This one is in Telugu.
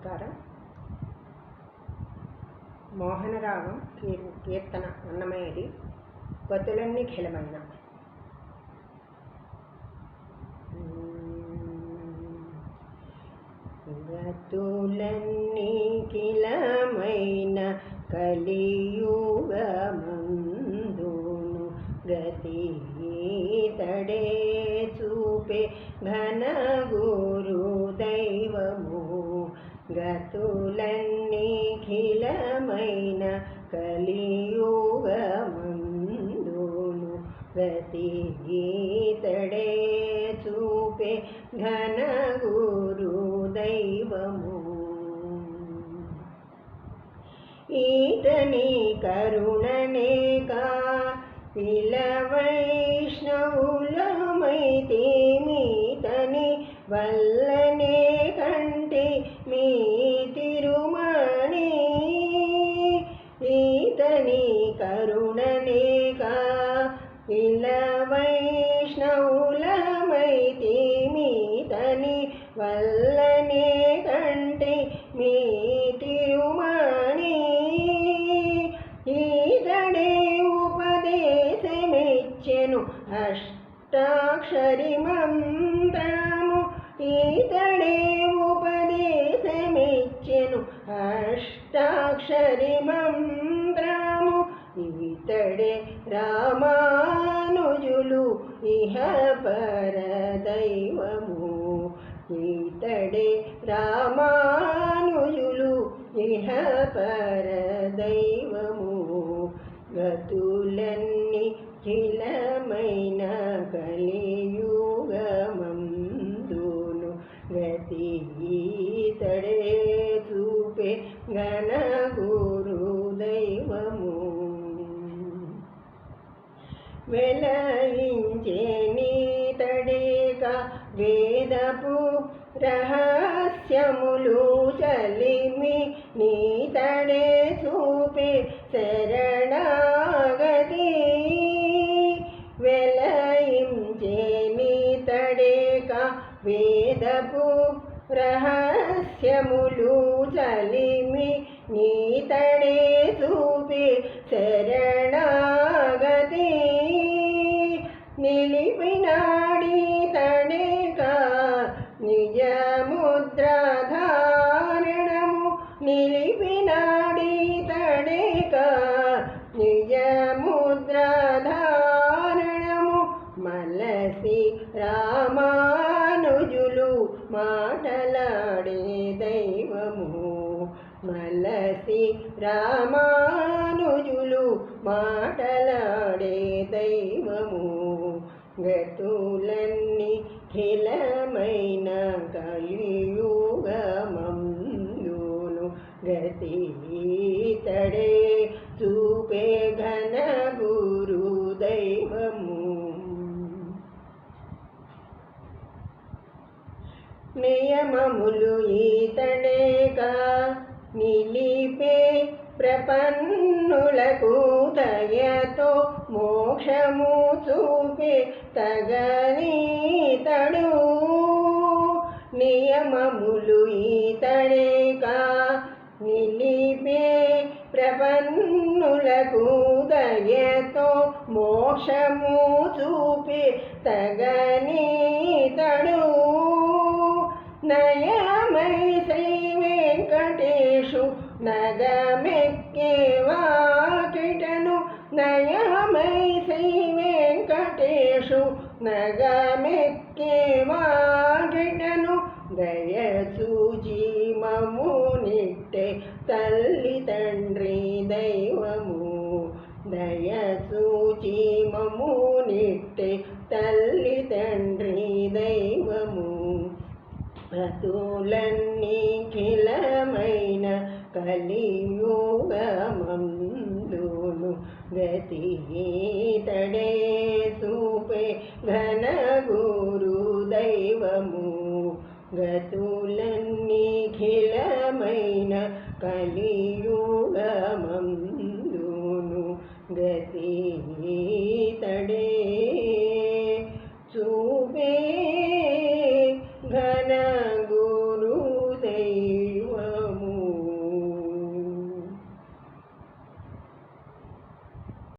నమస్కారం. మోహనరాగం కీర్- కీర్తన అన్నమయ్యది. గతులన్నీ ఖిలమైన గతులన్నీ కిలమైన కలియుగమందును గతి తడే చూపే ఘన గురు గతులన్నీఖిలమైన కలియుగమందును గతి గీతడే చూపే ఘన గురు దైవము. ఈతని కరుణనేగా పిల వైష్ణవులమైతే మీతని పిల వైష్ణవులమైతే మీతని వల్లనే కంటే మీ తిరుమణి ఈతడే ఉపదేశమిచ్చెను అష్టాక్షరి మంత్రము. ఈతడే ఉపదేశమిచ్చెను అష్టాక్షరి మంత్రము. ఇహ పర దైవము ఈతడే రామానుజులు ఇహ పర దైవము గతులన్నీ రహస్యములు చలిమి నీతడే చూపి శరణాగతి. వెలయించే నీతడేక వేదపు రహస్యములు చలిమి మలసి రామానుజులు మాటలాడే దైవము. గతులన్నీ ఖిలమైన కలియుగమందును గతి తడే చూపే ఘన గురు దైవము. నియమములు ఈ ప్రపన్నులకు దయతో మోక్షము చూపి తగనీతడు. నియమములు ఈతడేగా నిలిపే ప్రపన్నులకు దయతో మోక్షము చూపి తగనీతడు. నయమై శ్రీ వెంకటేశు నగమే వాకిటను నయమై శ్రీ వెంకటేశు నగమెక్కే వాకిటను మము నిట్టే తల్లి తండ్రి దైవము దయచూచి మము నిట్టే తల్లి తండ్రి దైవము అతులన్నీ కలియుగమందును గతి తడే సూపే ఘన గురు దైవము గతులన్నిఖిలమైన కలియు